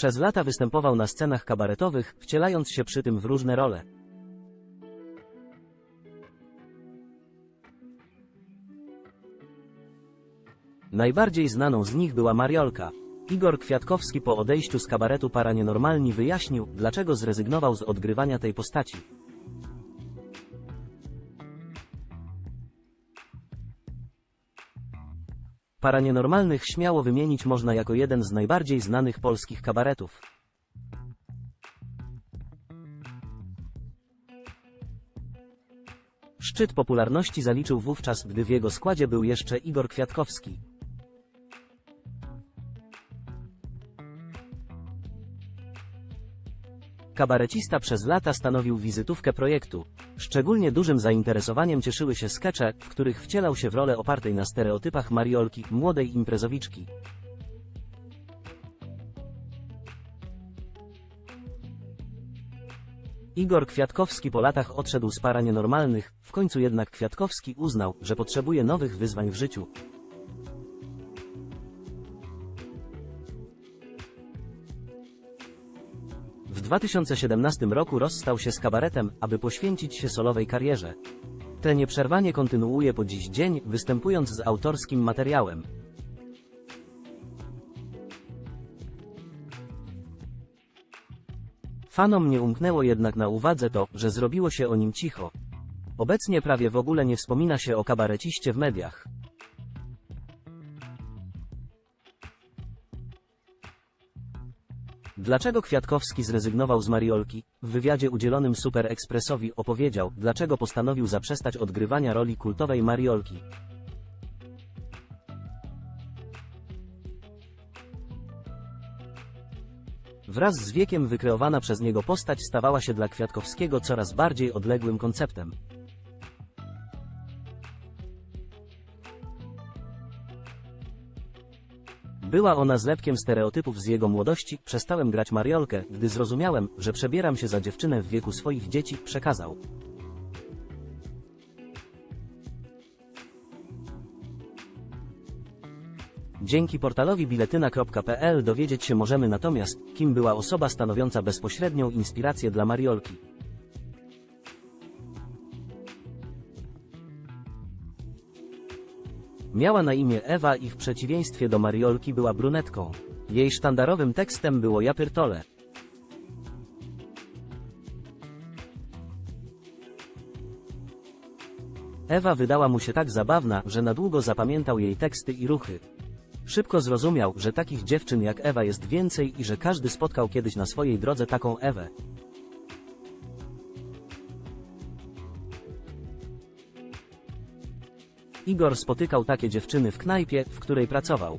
Przez lata występował na scenach kabaretowych, wcielając się przy tym w różne role. Najbardziej znaną z nich była Mariolka. Igor Kwiatkowski po odejściu z kabaretu Paranienormalni wyjaśnił, dlaczego zrezygnował z odgrywania tej postaci. Paranienormalnych śmiało wymienić można jako jeden z najbardziej znanych polskich kabaretów. Szczyt popularności zaliczył wówczas, gdy w jego składzie był jeszcze Igor Kwiatkowski. Kabarecista przez lata stanowił wizytówkę projektu. Szczególnie dużym zainteresowaniem cieszyły się skecze, w których wcielał się w rolę opartej na stereotypach Mariolki, młodej imprezowiczki. Igor Kwiatkowski po latach odszedł z para nienormalnych, w końcu jednak Kwiatkowski uznał, że potrzebuje nowych wyzwań w życiu. 2017 roku rozstał się z kabaretem, aby poświęcić się solowej karierze. Te nieprzerwanie kontynuuje po dziś dzień, występując z autorskim materiałem. Fanom nie umknęło jednak na uwadze to, że zrobiło się o nim cicho. Obecnie prawie w ogóle nie wspomina się o kabareciście w mediach. Dlaczego Kwiatkowski zrezygnował z Mariolki? W wywiadzie udzielonym Super Expressowi opowiedział, dlaczego postanowił zaprzestać odgrywania roli kultowej Mariolki. Wraz z wiekiem wykreowana przez niego postać stawała się dla Kwiatkowskiego coraz bardziej odległym konceptem. Była ona zlepkiem stereotypów z jego młodości, przestałem grać Mariolkę, gdy zrozumiałem, że przebieram się za dziewczynę w wieku swoich dzieci, przekazał. Dzięki portalowi biletyna.pl dowiedzieć się możemy natomiast, kim była osoba stanowiąca bezpośrednią inspirację dla Mariolki. Miała na imię Ewa i w przeciwieństwie do Mariolki była brunetką. Jej sztandarowym tekstem było Ja pierdolę. Ewa wydała mu się tak zabawna, że na długo zapamiętał jej teksty i ruchy. Szybko zrozumiał, że takich dziewczyn jak Ewa jest więcej i że każdy spotkał kiedyś na swojej drodze taką Ewę. Igor spotykał takie dziewczyny w knajpie, w której pracował.